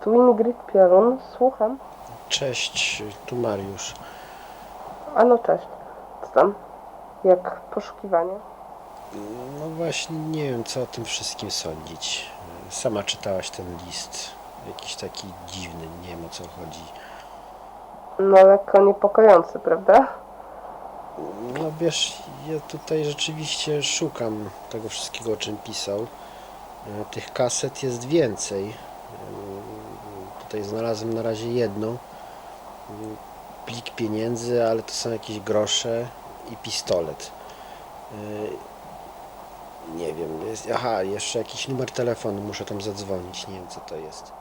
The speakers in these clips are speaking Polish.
Tu Ingrid Piorun, słucham. Cześć, tu Mariusz. A no cześć. Co tam? Jak poszukiwanie? No właśnie nie wiem co o tym wszystkim sądzić. Sama czytałaś ten list. Jakiś taki dziwny, nie wiem o co chodzi. No lekko niepokojący, prawda? No wiesz, ja tutaj rzeczywiście szukam tego wszystkiego o czym pisał. E, Tych kaset jest więcej. Tutaj znalazłem na razie jedną. Plik pieniędzy, ale to są jakieś grosze i pistolet. E, Nie wiem, jest, aha, jeszcze jakiś numer telefonu, muszę tam zadzwonić, nie wiem co to jest.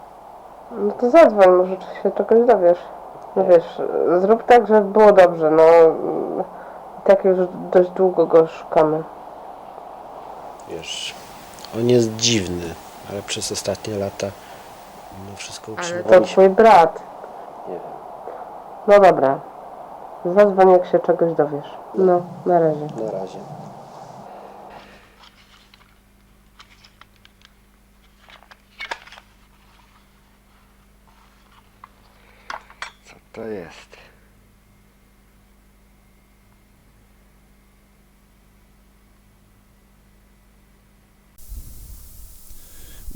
No to zadzwoń, może się czegoś dowiesz. No wiesz, zrób tak, żeby było dobrze, no. Tak już dość długo go szukamy. Wiesz, on jest dziwny, ale przez ostatnie lata no wszystko To utrzymywaliśmy. twój brat. Nie wiem. No dobra. Zadzwoń, jak się czegoś dowiesz. No, na razie. Na razie. Co to jest?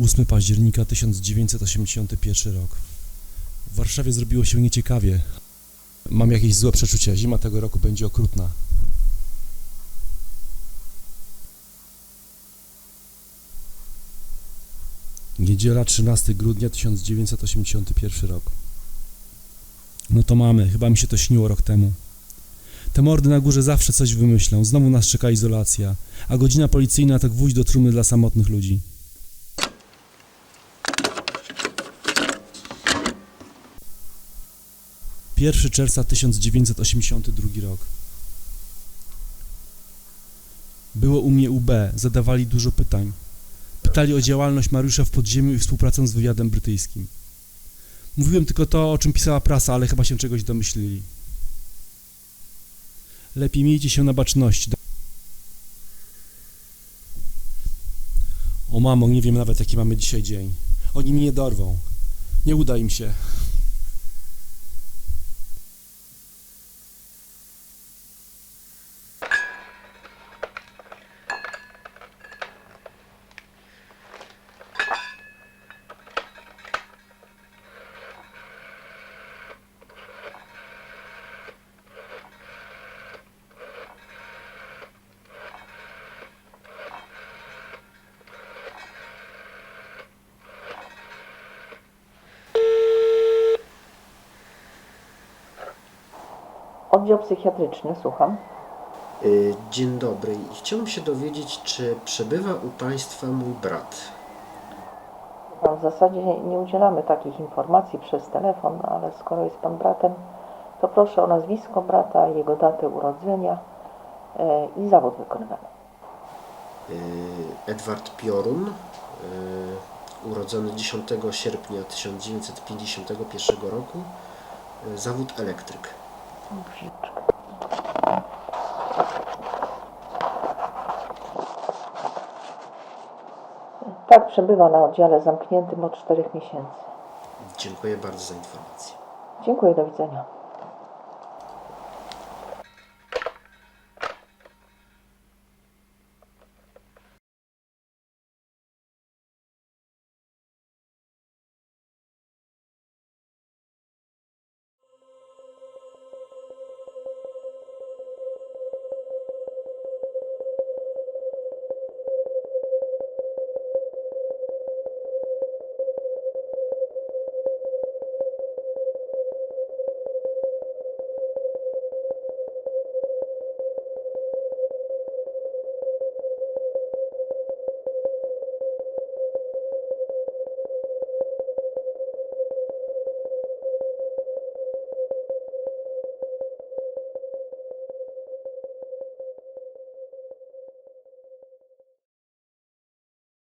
8 października 1981 rok. W Warszawie zrobiło się nieciekawie. Mam jakieś złe przeczucia. Zima tego roku będzie okrutna. Niedziela 13 grudnia 1981 rok. No to mamy, chyba mi się to śniło rok temu. Te mordy na górze zawsze coś wymyślą, znowu nas czeka izolacja, a godzina policyjna to gwóźdź do trumny dla samotnych ludzi. 1 czerwca 1982 rok. Było u mnie UB, zadawali dużo pytań. Pytali o działalność Mariusza w podziemiu i współpracę z wywiadem brytyjskim. Mówiłem tylko to, o czym pisała prasa, ale chyba się czegoś domyślili. Lepiej miejcie się na baczności. O mamo, nie wiem nawet jaki mamy dzisiaj dzień. Oni mnie nie dorwą. Nie uda im się. Oddział psychiatryczny, słucham. Y, Dzień dobry. I Chciałbym się dowiedzieć, czy przebywa u Państwa mój brat. W zasadzie nie udzielamy takich informacji przez telefon, ale skoro jest Pan bratem, to proszę o nazwisko brata, jego datę urodzenia e, i zawód wykonywany. Y, Edward Piorun, urodzony 10 sierpnia 1951 roku, zawód elektryk. Tak, przebywa na oddziale zamkniętym od 4 miesięcy. Dziękuję bardzo za informację. Dziękuję, do widzenia.